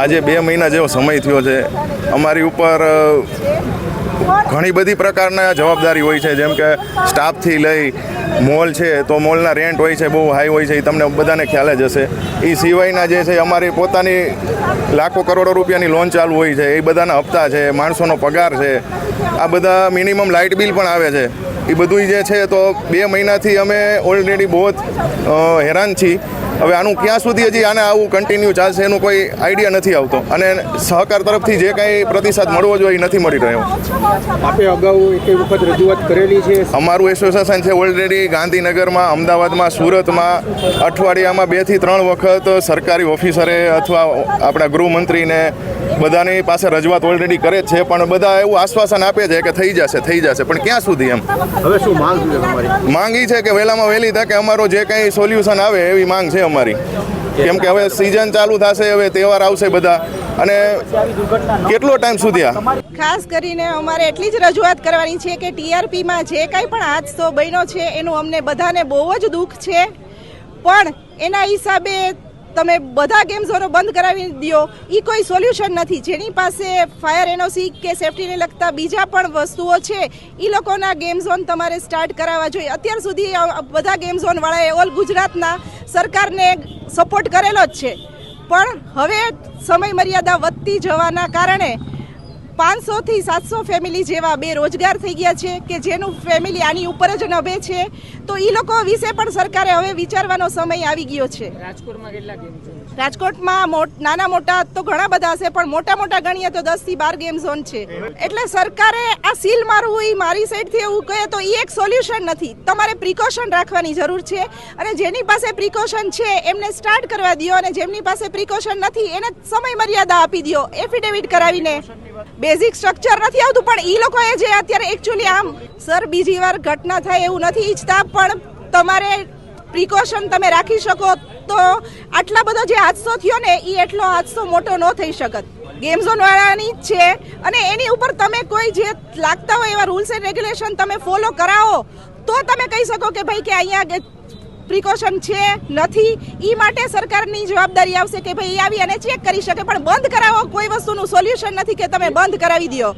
આજે બે મહિના જેવો સમય થયો છે. અમારી ઉપર ઘણી બધી પ્રકારના જવાબદારી હોય છે. જેમ કે સ્ટાફથી લઈ મોલ છે, તો મોલના રેન્ટ હોય છે, બહુ હાઈ હોય છે, એ તમને બધાને ખ્યાલ જ હશે. એ સિવાયના જે છે, અમારી પોતાની લાખો કરોડો રૂપિયાની લોન ચાલુ હોય છે. એ બધાના હપ્તા છે, માણસોનો પગાર છે. આ બધા મિનિમમ લાઇટ બિલ પણ આવે છે. એ બધું જે છે, તો બે મહિનાથી અમે ઓલરેડી બહુ હેરાન છીએ. હવે આનું ક્યાં સુધી હજી આને આવું કન્ટિન્યુ ચાલશે એનું કોઈ આઈડિયા નથી આવતો. અને સહકાર તરફથી જે કાંઈ પ્રતિસાદ મળવો જોઈએ નથી મળી રહ્યો. આપે અગાઉ એક વખત રજૂઆત કરેલી છે. અમારું એસોસિએશન છે ઓલરેડી ગાંધીનગરમાં અમદાવાદમાં સુરતમાં અઠવાડિયામાં બેથી ત્રણ વખત સરકારી ઓફિસરે અથવા આપણા ગૃહમંત્રીને બધાની પાસે રજૂઆત ઓલરેડી કરે જ છે પણ બધા એવું આશ્વાસન આપે છે કે થઈ જશે થઈ જશે પણ ક્યાં સુધી એમ? હવે શું માંગ છે તમારી? માંગ છે કે વહેલામાં વહેલી તકે અમારો જે કંઈ સોલ્યુશન આવે એવી માંગ છે અમારી. કેમ કે હવે સિઝન ચાલુ થશે, હવે તહેવાર આવશે બધા. અને કેટલો ટાઈમ સુધી આ? ખાસ કરીને અમારે એટલી જ રજૂઆત કરવાની છે કે ટીઆરપીમાં જે કાંઈ પણ હાદસો બન્યો છે, એનું અમને બધાને બહુ જ દુઃખ છે. પણ એના હિસાબે તમે બધા ગેમ ઝોનો બંધ કરાવી દો એ કોઈ સોલ્યુશન નથી. જેની પાસે ફાયર એનઓસી કે સેફટીને લગતા બીજા પણ વસ્તુઓ છે એ લોકોના ગેમ ઝોન તમારે સ્ટાર્ટ કરાવવા જોઈએ. અત્યાર સુધી બધા ગેમ ઝોન વાળાએ ઓલ ગુજરાતના સરકારને સપોર્ટ કરેલો જ છે. પણ હવે સમય મર્યાદા વધતી જવાના કારણે પાંચસોથી સાતસો ફેમિલી જેવા બે રોજગાર થઈ ગયા છે કે જેનું ફેમિલી આની ઉપર જ નભે છે તો એ લોકો વિશે પણ સરકારે હવે વિચારવાનો સમય આવી ગયો છે. રાજકોટમાં નાના મોટા તો ઘણા બધા હશે પણ મોટા મોટા ગણીએ તો દસથી બાર ગેમ ઝોન છે. એટલે સરકારે આ સીલ મારવું એ મારી સાઈડથી એવું કહે તો એ એક સોલ્યુશન નથી. તમારે પ્રિકોશન રાખવાની જરૂર છે અને જેની પાસે પ્રિકોશન છે એમને સ્ટાર્ટ કરવા દો અને જેમની પાસે પ્રિકોશન નથી એને સમય મર્યાદા આપી દો એફિડેવિટ કરાવીને. બેઝિક સ્ટ્રક્ચર નથી આવતું, પણ એ લોકોએ જે અત્યારે એકચ્યુઅલી આમ સર બીજી વાર ઘટના થાય એવું નથી ઈચ્છતા, પણ તમારે પ્રિકોશન તમે રાખી શકો તો આટલા બધો જે હાદસો થયો ને એ એટલો હાદસો મોટો ન થઈ શકત. ગેમ ઝોન વાળાની છે. અને એની ઉપર તમે કોઈ જે લાગતા હોય એવા રૂલ્સ એન્ડ રેગ્યુલેશન તમે ફોલો કરાવો, તો તમે કહી શકો કે ભાઈ કે અહીંયા પ્રિકોશન છે, નથી. એ માટે સરકારની જવાબદારી આવશે કે ભાઈ આવી અને ચેક કરી શકે. પણ બંધ કરાવો, કોઈ વસ્તુનું સોલ્યુશન નથી કે તમે બંધ કરાવી દો